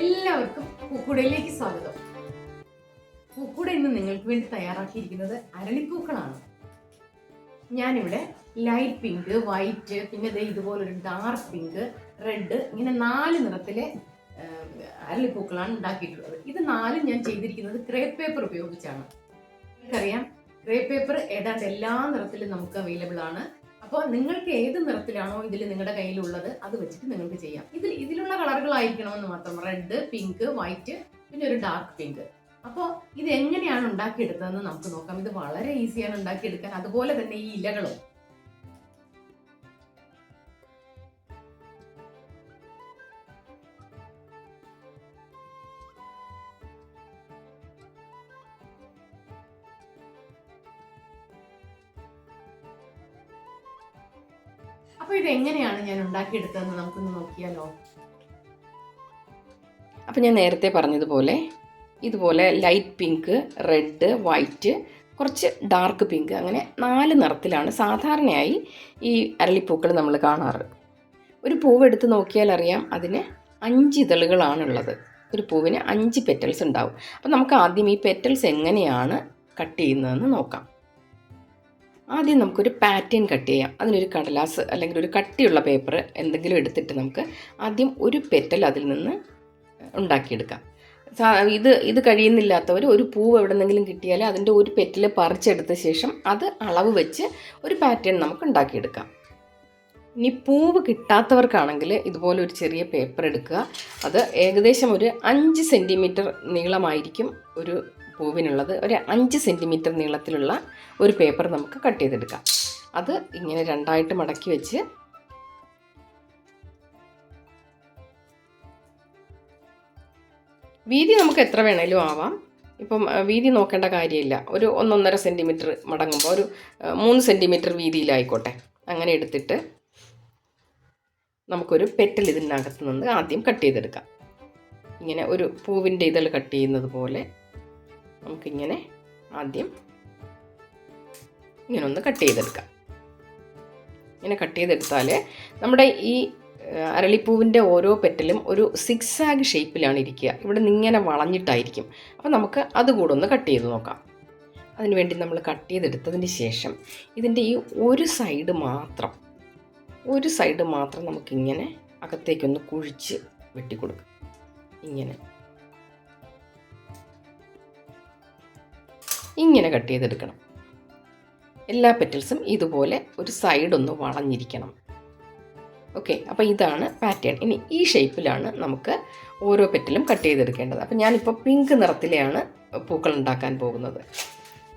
എല്ലാവർക്കും പൂക്കുടയിലേക്ക് സ്വാഗതം. പൂക്കുട ഇന്ന് നിങ്ങൾക്ക് വേണ്ടി തയ്യാറാക്കിയിരിക്കുന്നത് അരളിപ്പൂക്കളാണ്. ഞാനിവിടെ ലൈറ്റ് പിങ്ക് വൈറ്റ് പിന്നെ ദേ ഇതുപോലൊരു ഡാർക്ക് പിങ്ക് റെഡ് ഇങ്ങനെ നാല് നിറത്തിലെ അരളിപ്പൂക്കളാണ് ഉണ്ടാക്കിയിട്ടുള്ളത്. ഇത് നാലും ഞാൻ ചെയ്തിരിക്കുന്നത് ക്രേപ്പ് പേപ്പർ ഉപയോഗിച്ചാണ്. നിങ്ങൾക്കറിയാം ക്രേപ്പ് പേപ്പർ ഏതാണ്ട് എല്ലാ നിറത്തിലും നമുക്ക് അവൈലബിൾ ആണ്. അപ്പോൾ നിങ്ങൾക്ക് ഏത് നിറത്തിലാണോ ഇതിൽ നിങ്ങളുടെ കയ്യിലുള്ളത് അത് വെച്ചിട്ട് നിങ്ങൾക്ക് ചെയ്യാം. ഇതിൽ ഇതിലുള്ള കളറുകളായിരിക്കണമെന്ന് മാത്രം റെഡ് പിങ്ക് വൈറ്റ് പിന്നെ ഒരു ഡാർക്ക് പിങ്ക്. അപ്പോൾ ഇത് എങ്ങനെയാണ് ഉണ്ടാക്കിയെടുത്തതെന്ന് നമുക്ക് നോക്കാം. ഇത് വളരെ ഈസിയാണ് ഉണ്ടാക്കിയെടുക്കാൻ. അതുപോലെ തന്നെ ഈ ഇലകളും. അപ്പോൾ ഇത് എങ്ങനെയാണ് ഞാൻ ഉണ്ടാക്കിയെടുത്തതെന്ന് നമുക്കൊന്ന് നോക്കിയാലോ? അപ്പോൾ ഞാൻ നേരത്തെ പറഞ്ഞതുപോലെ ഇതുപോലെ ലൈറ്റ് പിങ്ക് റെഡ് വൈറ്റ് കുറച്ച് ഡാർക്ക് പിങ്ക് അങ്ങനെ നാല് നിറത്തിലാണ് സാധാരണയായി ഈ അരളിപ്പൂക്കൾ നമ്മൾ കാണാറ്. ഒരു പൂവെടുത്ത് നോക്കിയാൽ അറിയാം അതിന് അഞ്ച് ഇതളുകളാണുള്ളത്. ഒരു പൂവിന് അഞ്ച് പെറ്റൽസ് ഉണ്ടാവും. അപ്പം നമുക്ക് ആദ്യം ഈ പെറ്റൽസ് എങ്ങനെയാണ് കട്ട് ചെയ്യുന്നതെന്ന് നോക്കാം. ആദ്യം നമുക്കൊരു പാറ്റേൺ കട്ട് ചെയ്യാം. അതിനൊരു കടലാസ് അല്ലെങ്കിൽ ഒരു കട്ടിയുള്ള പേപ്പർ എന്തെങ്കിലും എടുത്തിട്ട് നമുക്ക് ആദ്യം ഒരു പെറ്റൽ അതിൽ നിന്ന് ഉണ്ടാക്കിയെടുക്കാം. ഇത് ഇത് കഴിയുന്നില്ലാത്തവർ ഒരു പൂവ് എവിടെ നിന്നെങ്കിലും കിട്ടിയാൽ അതിന്റെ ഒരു പെറ്റിൽ പറിച്ചെടുത്ത ശേഷം അത് അളവ് വെച്ച് ഒരു പാറ്റേൺ നമുക്ക് ഉണ്ടാക്കിയെടുക്കാം. ഇനി പൂവ് കിട്ടാത്തവർക്കാണെങ്കിൽ ഇതുപോലെ ഒരു ചെറിയ പേപ്പർ എടുക്കുക. അത് ഏകദേശം ഒരു അഞ്ച് സെന്റിമീറ്റർ നീളമായിരിക്കും ഒരു പൂവിനുള്ളത് ഒരു അഞ്ച് സെന്റിമീറ്റർ നീളത്തിലുള്ള ഒരു പേപ്പർ നമുക്ക് കട്ട് ചെയ്തെടുക്കാം. അത് ഇങ്ങനെ രണ്ടായിട്ട് മടക്കി വെച്ച് വീതി നമുക്ക് എത്ര വേണമെങ്കിലും ആവാം. ഇപ്പം വീതി നോക്കേണ്ട കാര്യമില്ല. ഒരു ഒന്നൊന്നര സെന്റിമീറ്റർ മടങ്ങുമ്പോൾ ഒരു മൂന്ന് സെന്റിമീറ്റർ വീതിയിലായിക്കോട്ടെ. അങ്ങനെ എടുത്തിട്ട് നമുക്കൊരു പെറ്റൽ ഇതിനകത്ത് നിന്ന് ആദ്യം കട്ട് ചെയ്തെടുക്കാം. ഇങ്ങനെ ഒരു പൂവിന്റെ ഇതൾ കട്ട് ചെയ്യുന്നത് പോലെ നമുക്കിങ്ങനെ ആദ്യം ഇങ്ങനെ ഒന്ന് കട്ട് ചെയ്തെടുക്കാം. ഇങ്ങനെ കട്ട് ചെയ്തെടുത്താൽ നമ്മുടെ ഈ അരളിപ്പൂവിന്റെ ഓരോ പെറ്റലും ഒരു സിക്സ് ആഗ് ഷേപ്പിലാണ് ഇരിക്കുക. ഇവിടെ നിന്ന് ഇങ്ങനെ വളഞ്ഞിട്ടായിരിക്കും. അപ്പോൾ നമുക്ക് അതുകൂടെ ഒന്ന് കട്ട് ചെയ്ത് നോക്കാം. അതിനുവേണ്ടി നമ്മൾ കട്ട് ചെയ്തെടുത്തതിന് ശേഷം ഇതിന്റെ ഈ ഒരു സൈഡ് മാത്രം ഒരു സൈഡ് മാത്രം നമുക്കിങ്ങനെ അകത്തേക്കൊന്ന് കുഴിച്ച് വെട്ടിക്കൊടുക്കും. ഇങ്ങനെ. ഇങ്ങനെ കട്ട് ചെയ്തെടുക്കണം. എല്ലാ പെറ്റൽസും ഇതുപോലെ ഒരു സൈഡ് ഒന്ന് വളഞ്ഞിരിക്കണം. ഓക്കെ അപ്പോൾ ഇതാണ് പാറ്റേൺ ഇനി ഈ ഷേപ്പിലാണ് നമുക്ക് ഓരോ പെറ്റലും കട്ട് ചെയ്തെടുക്കേണ്ടത്. അപ്പോൾ ഞാനിപ്പോൾ പിങ്ക് നിറത്തിലെയാണ് പൂക്കൾ ഉണ്ടാക്കാൻ പോകുന്നത്.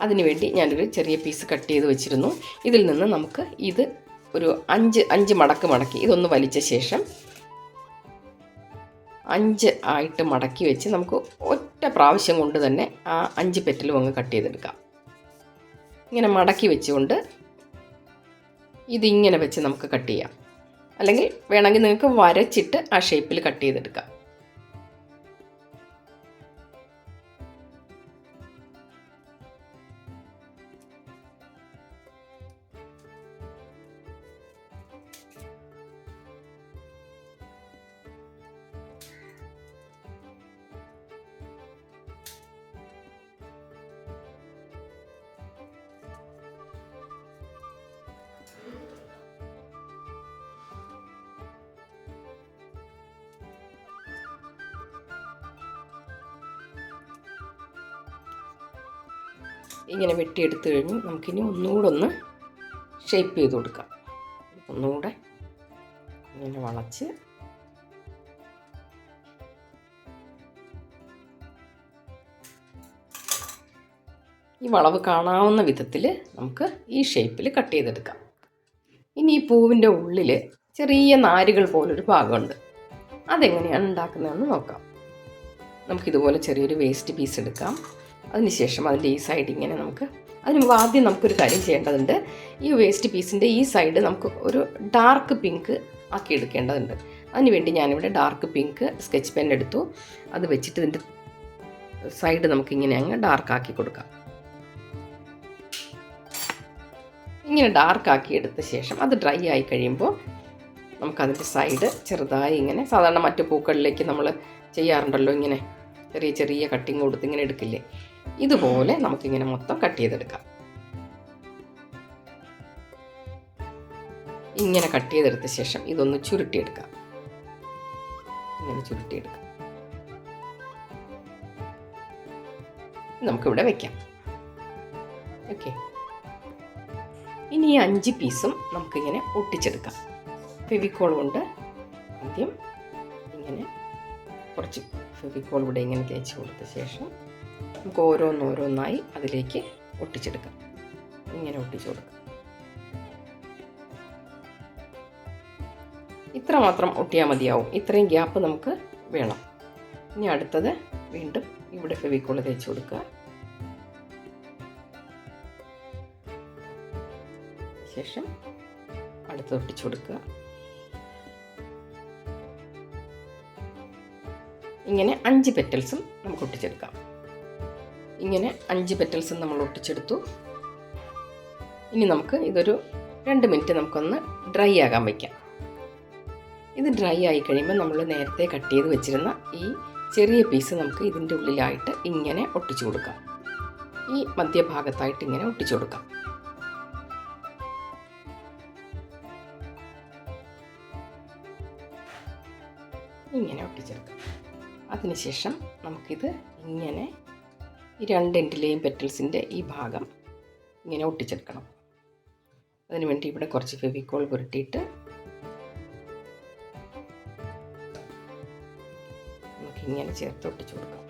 അതിനുവേണ്ടി ഞാനൊരു ചെറിയ പീസ് കട്ട് ചെയ്ത് വെച്ചിരുന്നു. ഇതിൽ നിന്ന് നമുക്ക് ഇത് ഒരു അഞ്ച് അഞ്ച് മടക്ക് മടക്കി ഇതൊന്ന് വലിച്ച ശേഷം അഞ്ച് ആയിട്ട് മടക്കി വെച്ച് നമുക്ക് ഒറ്റ പ്രാവശ്യം കൊണ്ട് തന്നെ ആ അഞ്ച് പെറ്റലും അങ്ങ് കട്ട് ചെയ്തെടുക്കാം. ഇങ്ങനെ മടക്കി വെച്ചുകൊണ്ട് ഇതിങ്ങനെ വെച്ച് നമുക്ക് കട്ട് ചെയ്യാം. അല്ലെങ്കിൽ വേണമെങ്കിൽ നിങ്ങൾക്ക് വരച്ചിട്ട് ആ ഷേപ്പിൽ കട്ട് ചെയ്തെടുക്കാം. ഇങ്ങനെ വെട്ടിയെടുത്ത് കഴിഞ്ഞ് നമുക്കിനി ഒന്നുകൂടെ ഒന്ന് ഷേപ്പ് ചെയ്ത് കൊടുക്കാം. ഒന്നുകൂടെ ഇങ്ങനെ വളച്ച്. ഈ വളവ് കാണാവുന്ന വിധത്തിൽ നമുക്ക് ഈ ഷേപ്പിൽ കട്ട് ചെയ്തെടുക്കാം. ഇനി ഈ പൂവിന്റെ ഉള്ളിൽ ചെറിയ നാരുകൾ പോലൊരു ഭാഗമുണ്ട്. അതെങ്ങനെയാണ് ഉണ്ടാക്കുന്നതെന്ന് നോക്കാം. നമുക്കിതുപോലെ ചെറിയൊരു വേസ്റ്റ് പീസ് എടുക്കാം. അതിനുശേഷം അതിന്റെ ഈ സൈഡ് ഇങ്ങനെ നമുക്ക് അതിന് മുമ്പ് ആദ്യം നമുക്കൊരു കാര്യം ചെയ്യേണ്ടതുണ്ട്. ഈ വേസ്റ്റ് പീസിന്റെ ഈ സൈഡ് നമുക്ക് ഒരു ഡാർക്ക് പിങ്ക് ആക്കി എടുക്കേണ്ടതുണ്ട്. അതിനുവേണ്ടി ഞാനിവിടെ ഡാർക്ക് പിങ്ക് സ്കെച്ച് പെൻ എടുത്തു. അത് വെച്ചിട്ട് ഇതിന്റെ സൈഡ് നമുക്കിങ്ങനെ അങ്ങ് ഡാർക്ക് ആക്കി കൊടുക്കാം. ഇങ്ങനെ ഡാർക്ക് ആക്കി എടുത്ത ശേഷം അത് ഡ്രൈ ആയി കഴിയുമ്പോൾ നമുക്കതിന്റെ സൈഡ് ചെറുതായി ഇങ്ങനെ സാധാരണ മറ്റു പൂക്കളിലേക്ക് നമ്മൾ ചെയ്യാറുണ്ടല്ലോ ഇങ്ങനെ ചെറിയ ചെറിയ കട്ടിങ് കൊടുത്ത് ഇങ്ങനെ എടുക്കില്ലേ? ഇതുപോലെ നമുക്കിങ്ങനെ മൊത്തം കട്ട് ചെയ്തെടുക്കാം. ഇങ്ങനെ കട്ട് ചെയ്തെടുത്ത ശേഷം ഇതൊന്ന് ചുരുട്ടിയെടുക്കാം. ഇങ്ങനെ ചുരുട്ടിയെടുക്കാം. നമുക്കിവിടെ വെക്കാം. ഓക്കെ. ഇനി ഈ അഞ്ച് പീസും നമുക്കിങ്ങനെ ഒട്ടിച്ചെടുക്കാം. ഫെവിക്കോൾ കൊണ്ട് ആദ്യം ഇങ്ങനെ കുറച്ച് ഫെവിക്കോൾ ഇവിടെ ഇങ്ങനെ തേച്ച് കൊടുത്ത ശേഷം നമുക്ക് ഓരോന്നോരോന്നായി അതിലേക്ക് ഒട്ടിച്ചെടുക്കാം. ഇങ്ങനെ ഒട്ടിച്ചു കൊടുക്കാം. ഇത്ര മാത്രം ഒട്ടിയാൽ മതിയാവും. ഇത്രയും ഗ്യാപ്പ് നമുക്ക് വേണം. ഇനി അടുത്തത് വീണ്ടും ഇവിടെ ഫെവിക്കോൾ തേച്ച് കൊടുക്കുക. ശേഷം അടുത്ത് ഒട്ടിച്ചു കൊടുക്കുക. ഇങ്ങനെ അഞ്ച് പെറ്റൽസും നമുക്ക് ഒട്ടിച്ചെടുക്കാം. ഇങ്ങനെ അഞ്ച് പെറ്റൽസും നമ്മൾ ഒട്ടിച്ചെടുത്തു. ഇനി നമുക്ക് ഇതൊരു രണ്ട് മിനിറ്റ് നമുക്കൊന്ന് ഡ്രൈ ആകാൻ വയ്ക്കാം ഇത് ഡ്രൈ ആയി കഴിയുമ്പോൾ നമ്മൾ നേരത്തെ കട്ട് ചെയ്ത് വെച്ചിരുന്ന ഈ ചെറിയ പീസ് നമുക്ക് ഇതിന്റെ ഉള്ളിലായിട്ട് ഇങ്ങനെ ഒട്ടിച്ചു കൊടുക്കാം. ഈ മധ്യഭാഗത്തായിട്ട് ഇങ്ങനെ ഒട്ടിച്ചു കൊടുക്കാം. ഇങ്ങനെ ഒട്ടിച്ചെടുക്കാം. അതിനുശേഷം നമുക്കിത് ഇങ്ങനെ ഈ രണ്ട് എൻഡിലെയും പെറ്റൽസിന്റെ ഈ ഭാഗം ഇങ്ങനെ ഒട്ടിച്ചെടുക്കണം. അതിന് വേണ്ടി ഇവിടെ കുറച്ച് ഫെവിക്കോൾ പുരട്ടിയിട്ട് നമുക്കിങ്ങനെ ചേർത്ത് ഒട്ടിച്ചു കൊടുക്കാം.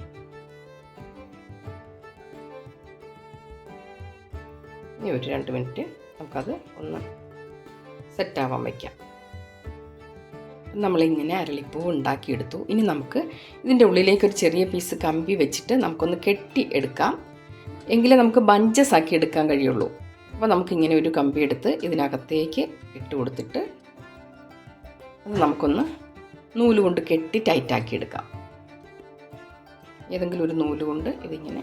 ഇനി ഒരു രണ്ട് മിനിറ്റ് നമുക്കത് ഒന്ന് സെറ്റാവാൻ വയ്ക്കാം. നമ്മളിങ്ങനെ അരളിപ്പൂ ഉണ്ടാക്കിയെടുത്തു. ഇനി നമുക്ക് ഇതിന്റെ ഉള്ളിലേക്ക് ഒരു ചെറിയ പീസ് കമ്പി വെച്ചിട്ട് നമുക്കൊന്ന് കെട്ടി എടുക്കാം. എങ്കിലേ നമുക്ക് ബഞ്ചസ് ആക്കി എടുക്കാൻ കഴിയുള്ളൂ. അപ്പോൾ നമുക്കിങ്ങനെ ഒരു കമ്പി എടുത്ത് ഇതിനകത്തേക്ക് ഇട്ട് കൊടുത്തിട്ട് അത് നമുക്കൊന്ന് നൂൽ കൊണ്ട് കെട്ടി ടൈറ്റാക്കി എടുക്കാം. ഏതെങ്കിലും ഒരു നൂൽ കൊണ്ട് ഇതിങ്ങനെ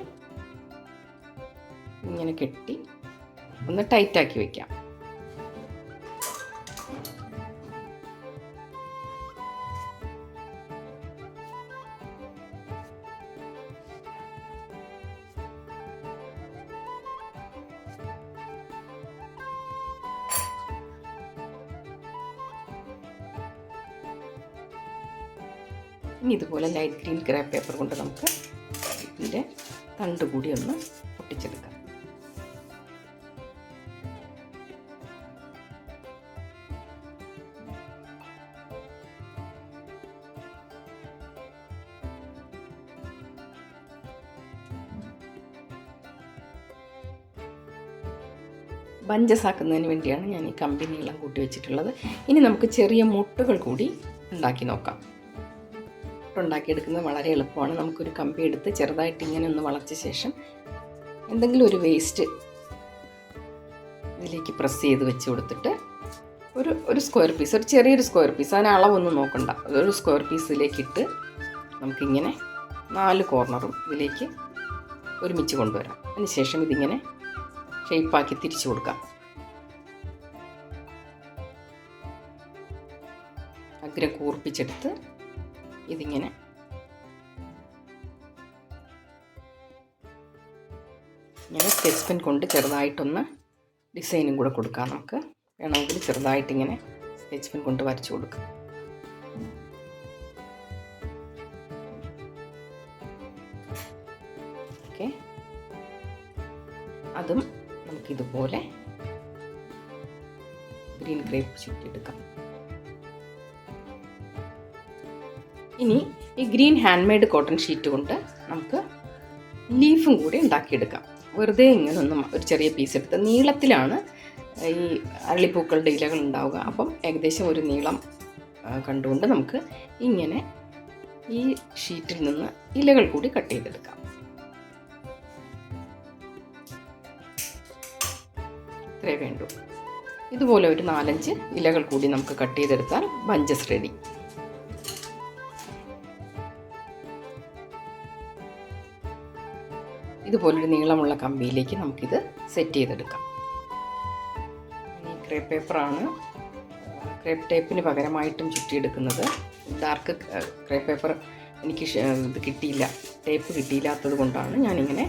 ഇങ്ങനെ കെട്ടി ഒന്ന് ടൈറ്റാക്കി വയ്ക്കാം ഇതുപോലെ ലൈറ്റ് ഗ്രീൻ ഗ്രേ പേപ്പർ കൊണ്ട് നമുക്ക് ഇതിന്റെ തണ്ട് കൂടി ഒന്ന് പൊട്ടിച്ചെടുക്കാം. ബഞ്ചസ് ആക്കുന്നതിന് വേണ്ടിയാണ് ഞാൻ ഈ കമ്പനിയെല്ലാം കൂട്ടി വെച്ചിട്ടുള്ളത്. ഇനി നമുക്ക് ചെറിയ മുട്ടുകൾ കൂടി ഉണ്ടാക്കി നോക്കാം. ഉണ്ടാക്കിയെടുക്കുന്നത് വളരെ എളുപ്പമാണ്. നമുക്കൊരു കമ്പി എടുത്ത് ചെറുതായിട്ട് ഇങ്ങനെ ഒന്ന് വളച്ച ശേഷം എന്തെങ്കിലും ഒരു വേസ്റ്റ് ഇതിലേക്ക് പ്രസ് ചെയ്ത് വെച്ച് കൊടുത്തിട്ട് ഒരു ഒരു സ്ക്വയർ പീസ് ഒരു ചെറിയൊരു സ്ക്വയർ പീസ് അതിന് അളവൊന്നും നോക്കണ്ട. അതൊരു സ്ക്വയർ പീസിലേക്ക് ഇട്ട് നമുക്കിങ്ങനെ നാല് കോർണറും ഇതിലേക്ക് ഒരുമിച്ച് കൊണ്ടുവരാം. അതിനുശേഷം ഇതിങ്ങനെ ഷേപ്പാക്കി തിരിച്ചു കൊടുക്കാം. അഗ്രം കൂർപ്പിച്ചെടുത്ത് ഇതിങ്ങനെ. ഇങ്ങനെ സ്കെച്ച് പെൻ കൊണ്ട് ചെറുതായിട്ടൊന്ന് ഡിസൈനും കൂടെ കൊടുക്കാം നമുക്ക്. വേണമെങ്കിൽ ചെറുതായിട്ടിങ്ങനെ സ്കെച്ച് പെൻ കൊണ്ട് വരച്ചു കൊടുക്കാം. ഓക്കെ. അതും നമുക്കിതുപോലെ ഗ്രീൻ ഗ്രേപ്പ് ചുറ്റിയെടുക്കാം ഇനി ഈ green hand made cotton sheet കൊണ്ട് നമുക്ക് ലീഫും കൂടി ഉണ്ടാക്കിയെടുക്കാം. വെറുതെ ഇങ്ങനെ ഒന്ന് ഒരു ചെറിയ പീസ് എടുത്ത് നീളത്തിലാണ് ഈ അരളിപ്പൂക്കളുടെ ഇലകൾ ഉണ്ടാവുക. അപ്പം ഏകദേശം ഒരു നീളം കണ്ടുകൊണ്ട് നമുക്ക് ഇങ്ങനെ ഈ ഷീറ്റിൽ നിന്ന് ഇലകൾ കൂടി കട്ട് ചെയ്തെടുക്കാം. ഇത്രേ വേണ്ടു. ഇതുപോലെ ഒരു നാലഞ്ച് ഇലകൾ കൂടി നമുക്ക് കട്ട് ചെയ്തെടുത്താൽ ബഞ്ചസ് റെഡി ഇതുപോലൊരു നീളമുള്ള കമ്പിയിലേക്ക് നമുക്കിത് സെറ്റ് ചെയ്തെടുക്കാം. ഈ ക്രേ പേപ്പറാണ് ക്രേപ്പ് ടേപ്പിന് പകരമായിട്ടും ചുറ്റിയെടുക്കുന്നത്. ഡാർക്ക് ക്രേപ്പ് പേപ്പർ എനിക്ക് ഇത് കിട്ടിയില്ല. ടേപ്പ് കിട്ടിയില്ലാത്തത് കൊണ്ടാണ് ഞാനിങ്ങനെ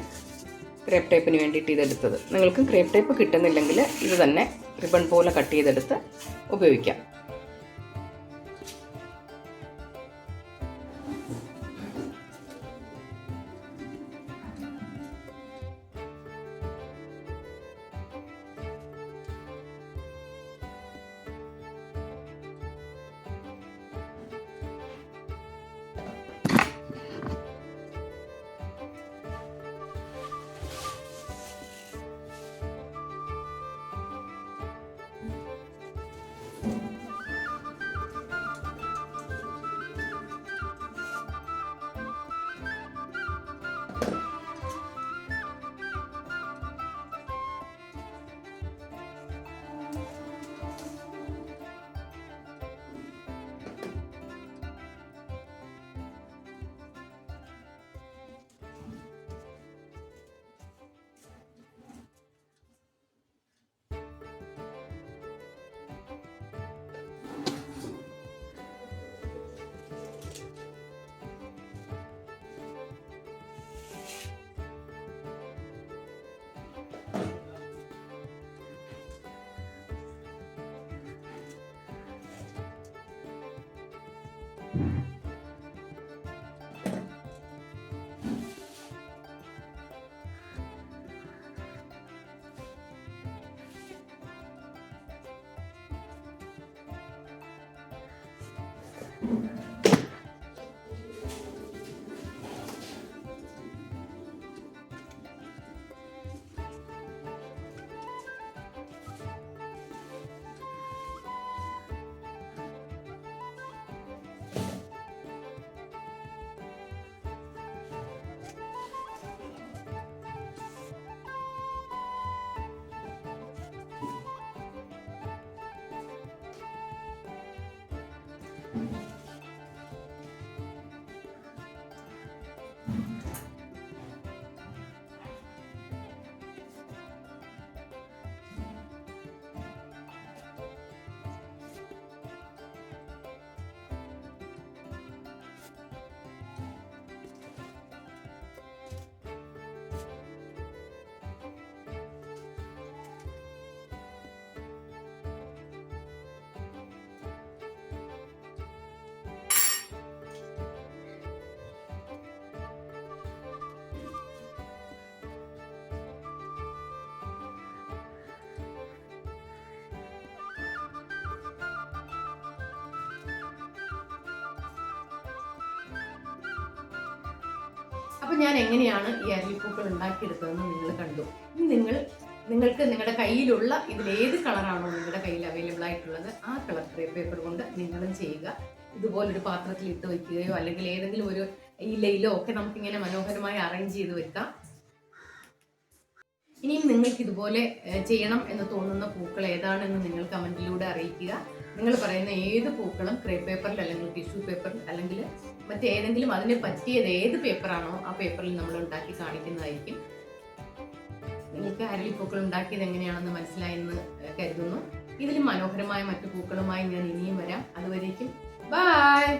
ക്രേപ്പ് ടേപ്പിന് വേണ്ടിയിട്ട് ഇതെടുത്തത്. നിങ്ങൾക്ക് ക്രേപ്പ് ടേപ്പ് കിട്ടുന്നില്ലെങ്കിൽ ഇത് തന്നെ റിബൺ പോലെ കട്ട് ചെയ്തെടുത്ത് ഉപയോഗിക്കാം. അപ്പൊ ഞാൻ എങ്ങനെയാണ് ഈ അരളിപ്പൂക്കൾ ഉണ്ടാക്കിയെടുത്തതെന്ന് നിങ്ങൾ കണ്ടു. നിങ്ങൾ നിങ്ങൾക്ക് നിങ്ങളുടെ കയ്യിലുള്ള ഇതിൽ ഏത് കളറാണോ നിങ്ങളുടെ കയ്യിൽ അവൈലബിൾ ആയിട്ടുള്ളത് ആ കളർ ക്രേ പേപ്പർ കൊണ്ട് നിങ്ങളും ചെയ്യുക. ഇതുപോലൊരു പാത്രത്തിൽ ഇട്ട് വയ്ക്കുകയോ അല്ലെങ്കിൽ ഏതെങ്കിലും ഒരു ഇലയിലോ ഒക്കെ നമുക്കിങ്ങനെ മനോഹരമായി അറേഞ്ച് ചെയ്ത് വെക്കാം. ഇനിയും നിങ്ങൾക്ക് ഇതുപോലെ ചെയ്യണം എന്ന് തോന്നുന്ന പൂക്കൾ ഏതാണെന്ന് നിങ്ങൾ കമന്റിലൂടെ അറിയിക്കുക. നിങ്ങൾ പറയുന്ന ഏത് പൂക്കളും ക്രേ പേപ്പറിൽ അല്ലെങ്കിൽ ടിഷ്യൂ പേപ്പറിൽ അല്ലെങ്കിൽ മറ്റേതെങ്കിലും അതിന് പറ്റിയത് ഏത് പേപ്പറാണോ ആ പേപ്പറിൽ നമ്മൾ ഉണ്ടാക്കി കാണിക്കുന്നതായിരിക്കും. നിങ്ങൾക്ക് അരളിപ്പൂക്കൾ ഉണ്ടാക്കിയത് എങ്ങനെയാണെന്ന് മനസ്സിലായെന്ന് കരുതുന്നു. ഇതിലും മനോഹരമായ മറ്റു പൂക്കളുമായി ഞാൻ ഇനിയും വരാം. അതുവരേക്കും ബൈ